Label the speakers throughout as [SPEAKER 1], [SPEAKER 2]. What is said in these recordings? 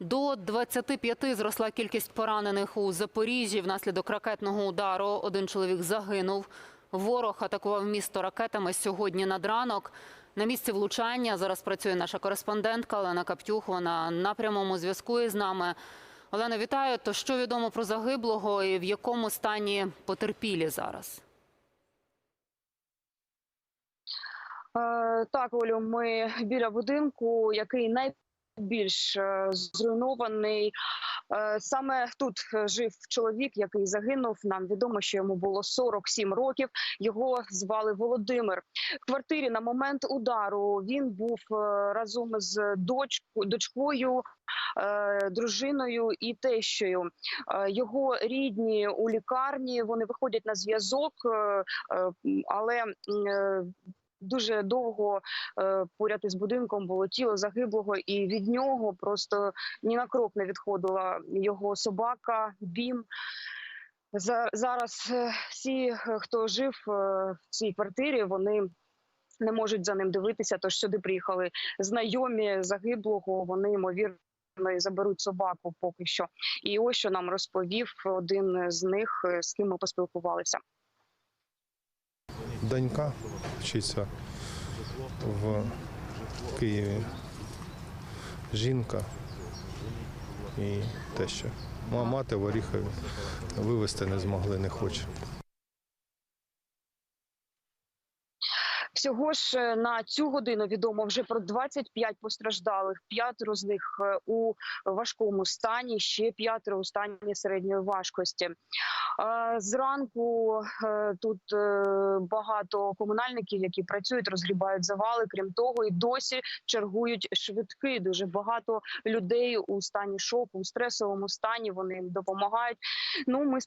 [SPEAKER 1] До 25 зросла кількість поранених у Запоріжжі внаслідок ракетного удару. Один чоловік загинув. Ворог атакував місто ракетами сьогодні над ранок. На місці влучання зараз працює наша кореспондентка Олена Каптюх. Вона на прямому зв'язку із нами. Олена, вітаю. То що відомо про загиблого і в якому стані потерпілі зараз?
[SPEAKER 2] Е, Так, Олю, ми біля будинку, який найбільш е, зруйнований. Е, Саме тут е, жив чоловік, який загинув. Нам відомо, що йому було 47 років. Його звали Володимир. В квартирі на момент удару він був разом з дочкою, дружиною і тещою. Його рідні у лікарні вони виходять на зв'язок, але дуже довго е, поряд із будинком було тіло загиблого, і від нього просто ні на крок не відходила його собака, бім. За- Зараз е, всі, е, хто жив в цій квартирі, вони не можуть за ним дивитися. Тож сюди приїхали знайомі загиблого. Вони ймовірно і заберуть собаку поки що. І ось що нам розповів один з них, з ким ми поспілкувалися.
[SPEAKER 3] Донька вчиться в Києві. Жінка і те, що Ма- мати в Оріхові вивезти не змогли, не хоче.
[SPEAKER 2] Всього ж е, на цю годину відомо вже про 25 постраждалих. П'ятеро з них е, у важкому стані, ще п'ятеро у стані середньої важкості. Зранку е, тут е, багато комунальників, які працюють, розгрібають завали. Крім того, і досі чергують швидки. Дуже багато людей у стані шоку, у стресовому стані. Вони їм допомагають. Ну, ми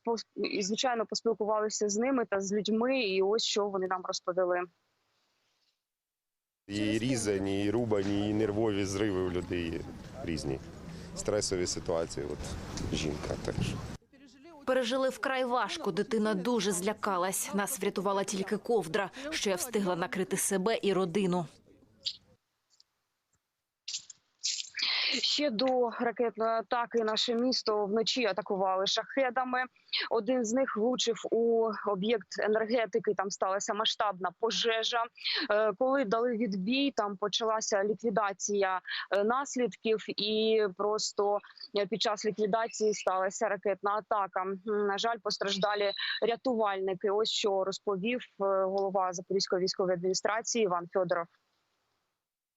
[SPEAKER 2] звичайно поспілкувалися з ними та з людьми, і ось що вони нам розповіли.
[SPEAKER 4] І різані, і рубані, і нервові зриви у людей різні. Стресові ситуації. От жінка що.
[SPEAKER 5] Пережили вкрай важко. Дитина дуже злякалась. Нас врятувала тільки ковдра, що я встигла накрити себе і родину.
[SPEAKER 2] Ще до ракетної атаки наше місто вночі атакували шахедами. Один з них влучив у об'єкт енергетики. Там сталася масштабна пожежа. Е, Коли дали відбій, там почалася ліквідація е, наслідків, і просто е, під час ліквідації сталася ракетна атака. На жаль, постраждалі рятувальники. Ось що розповів голова Запорізької військової адміністрації Іван Федоров.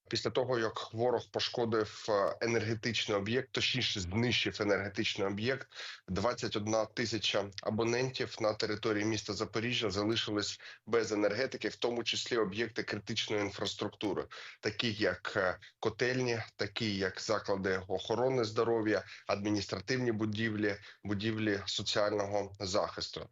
[SPEAKER 6] Після того, як ворог пошкодив е, енергетичний об'єкт, точніше знищив енергетичний об'єкт, 21 тисяча абонентів на території міста Запоріжжя залишились без енергетики, в тому числі об'єкти критичної інфраструктури, такі як е, котельні, такі як заклади охорони здоров'я, адміністративні будівлі, будівлі соціального захисту.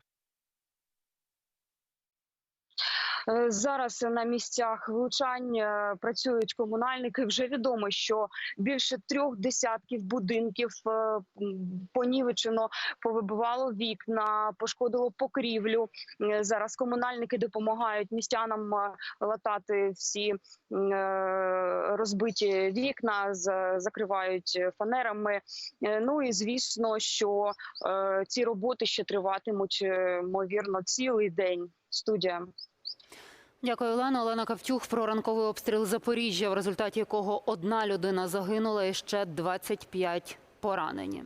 [SPEAKER 2] Зараз на місцях влучань е, працюють комунальники. Вже відомо, що більше трьох десятків будинків е, понівечено, повибивало вікна, пошкодило покрівлю. Е, Зараз комунальники допомагають містянам е, латати всі е, розбиті вікна, закривають фанерами. Е, Ну і звісно, що е, ці роботи ще триватимуть е, ймовірно цілий день. Студія.
[SPEAKER 1] Дякую, Олена. Олена Кавтюх про ранковий обстріл Запоріжжя, в результаті якого одна людина загинула і ще 25 поранені.